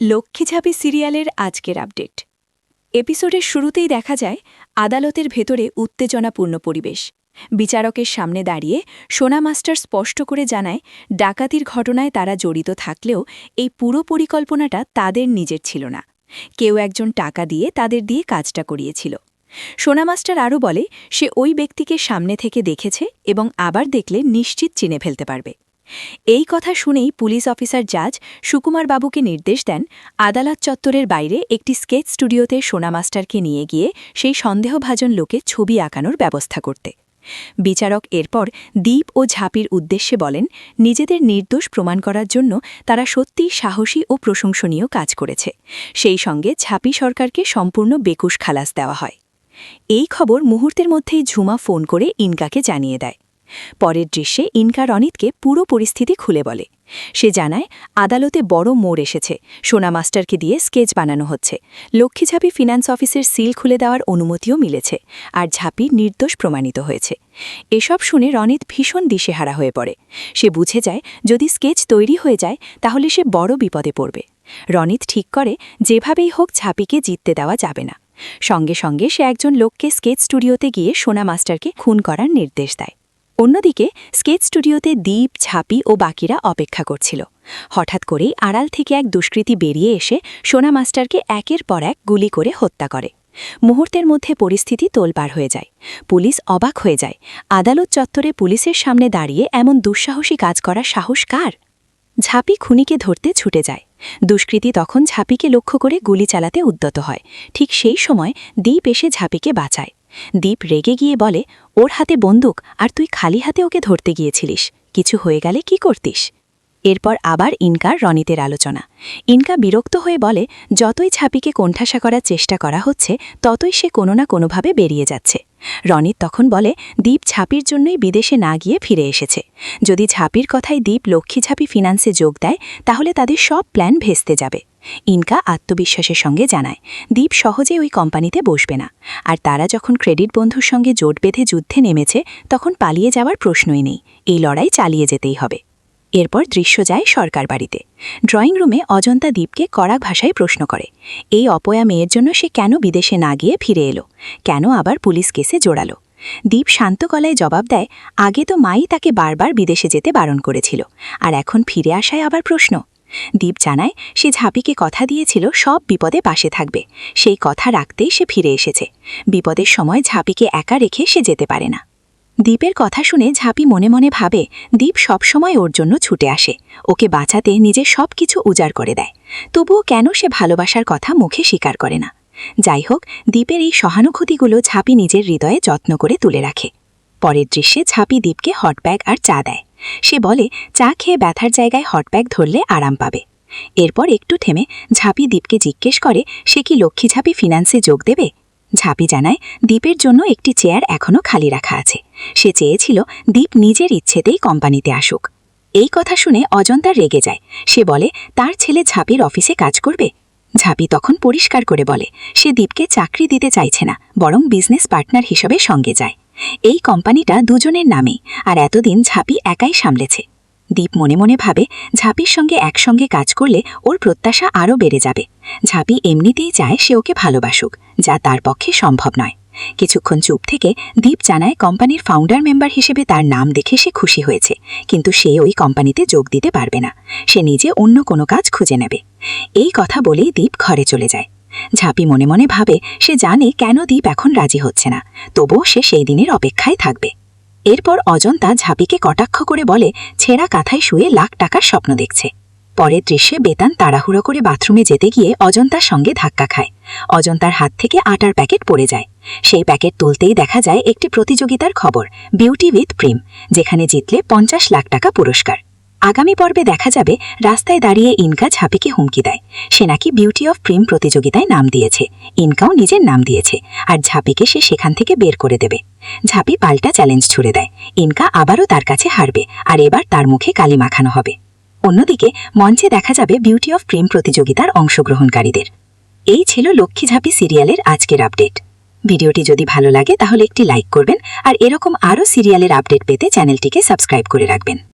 লক্ষ্মীঝাপি সিরিয়ালের আজকের আপডেট। এপিসোডের শুরুতেই দেখা যায়, আদালতের ভেতরে উত্তেজনাপূর্ণ পরিবেশ। বিচারকের সামনে দাঁড়িয়ে সোনা মাস্টার স্পষ্ট করে জানায়, ডাকাতির ঘটনায় তারা জড়িত থাকলেও এই পুরো পরিকল্পনাটা তাদের নিজের ছিল না। কেউ একজন টাকা দিয়ে তাদের দিয়ে কাজটা করিয়েছিল। সোনা মাস্টার আরও বলে, সে ওই ব্যক্তিকে সামনে থেকে দেখেছে এবং আবার দেখলে নিশ্চিত চিনে ফেলতে পারবে। এই কথা শুনেই পুলিশ অফিসার জাজ সুকুমার বাবুকে নির্দেশ দেন আদালত চত্বরের বাইরে একটি স্কেচ স্টুডিওতে সোনা মাস্টারকে নিয়ে গিয়ে সেই সন্দেহভাজন লোকে ছবি আঁকানোর ব্যবস্থা করতে। বিচারক এরপর দ্বীপ ও ঝাঁপির উদ্দেশ্যে বলেন, নিজেদের নির্দোষ প্রমাণ করার জন্য তারা সত্যিই সাহসী ও প্রশংসনীয় কাজ করেছে। সেই সঙ্গে ঝাঁপি সরকারকে সম্পূর্ণ বেকুশ খালাস দেওয়া হয়। এই খবর মুহূর্তের মধ্যেই ঝুমা ফোন করে ইনকাকে জানিয়ে দেয়। পরের দৃশ্যে ইনকা রনিতকে পুরো পরিস্থিতি খুলে বলে। সে জানায়, আদালতে বড় মোড় এসেছে। সোনা মাস্টারকে দিয়ে স্কেচ বানানো হচ্ছে। লক্ষ্মীঝাপি ফিনান্স অফিসের সিল খুলে দেওয়ার অনুমতিও মিলেছে আর ঝাঁপি নির্দোষ প্রমাণিত হয়েছে। এসব শুনে রনিত ভীষণ দিশেহারা হয়ে পড়ে। সে বুঝে যায়, যদি স্কেচ তৈরি হয়ে যায়, তাহলে সে বড় বিপদে পড়বে। রনিত ঠিক করে, যেভাবেই হোক ঝাঁপিকে জিততে দেওয়া যাবে না। সঙ্গে সঙ্গে সে একজন লোককে স্কেচ স্টুডিওতে গিয়ে সোনা মাস্টারকে খুন করার নির্দেশ দেয়। অন্যদিকে, স্কেচ স্টুডিওতে দ্বীপ ঝাঁপি ও বাকিরা অপেক্ষা করছিল। হঠাৎ করেই আড়াল থেকে এক দুষ্কৃতী বেরিয়ে এসে সোনা মাস্টারকে একের পর এক গুলি করে হত্যা করে। মুহূর্তের মধ্যে পরিস্থিতি তোলপাড় হয়ে যায়। পুলিশ অবাক হয়ে যায়, আদালত চত্বরে পুলিশের সামনে দাঁড়িয়ে এমন দুঃসাহসী কাজ করার সাহস কার? ঝাঁপি খুনিকে ধরতে ছুটে যায়। দুষ্কৃতী তখন ঝাঁপিকে লক্ষ্য করে গুলি চালাতে উদ্যত হয়। ঠিক সেই সময় দ্বীপ এসে ঝাঁপিকে বাঁচায়। দীপ রেগে গিয়ে বলে, ওর হাতে বন্দুক, আর তুই খালি হাতে ওকে ধরতে গিয়েছিলিস। কিছু হয়ে গেলে কি করতিস? এরপর আবার ইনকার রনিতের আলোচনা। ইনকা বিরক্ত হয়ে বলে, যতই ছাপিকে কোণঠাসা করার চেষ্টা করা হচ্ছে, ততই সে কোনো না কোনোভাবে বেরিয়ে যাচ্ছে। রনিত তখন বলে দ্বীপ ছাপির জন্যই বিদেশে না গিয়ে ফিরে এসেছে। যদি ছাপির কথায় দ্বীপ লক্ষ্মী ছাপি ফিনান্সে যোগ দেয়, তাহলে তাদের সব প্ল্যান ভেস্তে যাবে। ইনকা আত্মবিশ্বাসের সঙ্গে জানায় দ্বীপ সহজে ওই কোম্পানিতে বসবে না। আর তারা যখন ক্রেডিট বন্ধুর সঙ্গে জোট বেঁধে যুদ্ধে নেমেছে, তখন পালিয়ে যাওয়ার প্রশ্নই নেই। এই লড়াই চালিয়ে যেতেই হবে। এরপর দৃশ্য যায় সরকার বাড়িতে। ড্রয়িং রুমে অজন্তা দ্বীপকে কড়া ভাষায় প্রশ্ন করে, এই অপয়া মেয়ের জন্য সে কেন বিদেশে না গিয়ে ফিরে এলো? কেন আবার পুলিশ কেসে জোড়ালো? দ্বীপ শান্ত গলায় জবাব দেয়, আগে তো মাই তাকে বারবার বিদেশে যেতে বারণ করেছিল, আর এখন ফিরে আসায় আবার প্রশ্ন। দ্বীপ জানায়, সে ঝাঁপিকে কথা দিয়েছিল, সব বিপদে পাশে থাকবে, সেই কথা রাখতেই সে ফিরে এসেছে। বিপদের সময় ঝাঁপিকে একা রেখে সে যেতে পারে না। দ্বীপের কথা শুনে ঝাঁপি মনে মনে ভাবে দ্বীপ সবসময় ওর জন্য ছুটে আসে। ওকে বাঁচাতে নিজে সব কিছু উজাড় করে দেয়। তবুও কেন সে ভালোবাসার কথা মুখে স্বীকার করে না। যাই হোক দ্বীপের এই সহানুভূতিগুলো ঝাঁপি নিজের হৃদয়ে যত্ন করে তুলে রাখে। পরের দৃশ্যে ঝাঁপি দ্বীপকে হটব্যাগ আর চা দেয়। সে বলে, চা খেয়ে ব্যথার জায়গায় হটব্যাগ ধরলে আরাম পাবে। এরপর একটু থেমে ঝাঁপি দ্বীপকে জিজ্ঞেস করে, সে কি লক্ষ্মী ঝাঁপি ফিনান্সে যোগ দেবে? ঝাঁপি জানায় দ্বীপের জন্য একটি চেয়ার এখনও খালি রাখা আছে। সে চেয়েছিল দীপ নিজের ইচ্ছেতেই কোম্পানিতে আসুক। এই কথা শুনে অজন্তা রেগে যায়। সে বলে, তার ছেলে ঝাঁপির অফিসে কাজ করবে? ঝাঁপি তখন পরিষ্কার করে বলে, সে দীপকে চাকরি দিতে চাইছে না, বরং বিজনেস পার্টনার হিসেবে সঙ্গে যায়। এই কোম্পানিটা দুজনের নামে আর এতদিন ঝাঁপি একাই সামলেছে। দীপ মনে মনে ভাবে, ঝাঁপির সঙ্গে একসঙ্গে কাজ করলে ওর প্রত্যাশা আরও বেড়ে যাবে। ঝাঁপি এমনিতেই চায় সে ওকে ভালোবাসুক, যা তার পক্ষে সম্ভব নয়। কিছুক্ষণ চুপ থেকে দীপ জানায় কোম্পানির ফাউন্ডার মেম্বার হিসেবে তার নাম দেখে সে খুশি হয়েছে, কিন্তু সে ওই কোম্পানিতে যোগ দিতে পারবে না। সে নিজে অন্য কোনো কাজ খুঁজে নেবে। এই কথা বলেই দীপ ঘরে চলে যায়। ঝাঁপি মনে মনে ভাবে, সে জানে কেন দীপ এখন রাজি হচ্ছে না, তবুও সে সেই দিনের অপেক্ষায় থাকবে। এরপর অজন্তা ঝাঁপিকে কটাক্ষ করে বলে, ছেঁড়া কাঁথায় শুয়ে লাখ টাকার স্বপ্ন দেখছে। পরের দৃশ্যে বেতান তাড়াহুড়ো করে বাথরুমে যেতে গিয়ে অজন্তার সঙ্গে ধাক্কা খায়। অজন্তার হাত থেকে আটার প্যাকেট পড়ে যায়। সেই প্যাকেট তুলতেই দেখা যায় একটি প্রতিযোগিতার খবর বিউটি উইথ প্রেম যেখানে জিতলে পঞ্চাশ লাখ টাকা পুরস্কার। আগামী পর্বে দেখা যাবে রাস্তায় দাঁড়িয়ে ইনকা ঝাঁপিকে হুমকি দেয়। সে নাকি বিউটি অফ প্রেম প্রতিযোগিতায় নাম দিয়েছে, ইনকাও নিজের নাম দিয়েছে, আর ঝাঁপিকে সে সেখান থেকে বের করে দেবে। ঝাঁপি পাল্টা চ্যালেঞ্জ ছুড়ে দেয়, ইনকা আবারও তার কাছে হারবে, আর এবার তার মুখে কালি মাখানো হবে। অন্যদিকে মঞ্চে দেখা যাবে বিউটি অফ প্রেম প্রতিযোগিতার অংশগ্রহণকারীদের। এই ছিল লক্ষ্মী ঝাঁপি সিরিয়ালের আজকের আপডেট। ভিডিওটি যদি ভালো লাগে তাহলে একটি লাইক করবেন আর এরকম আরও সিরিয়ালের আপডেট পেতে চ্যানেলটিকে সাবস্ক্রাইব করে রাখবেন।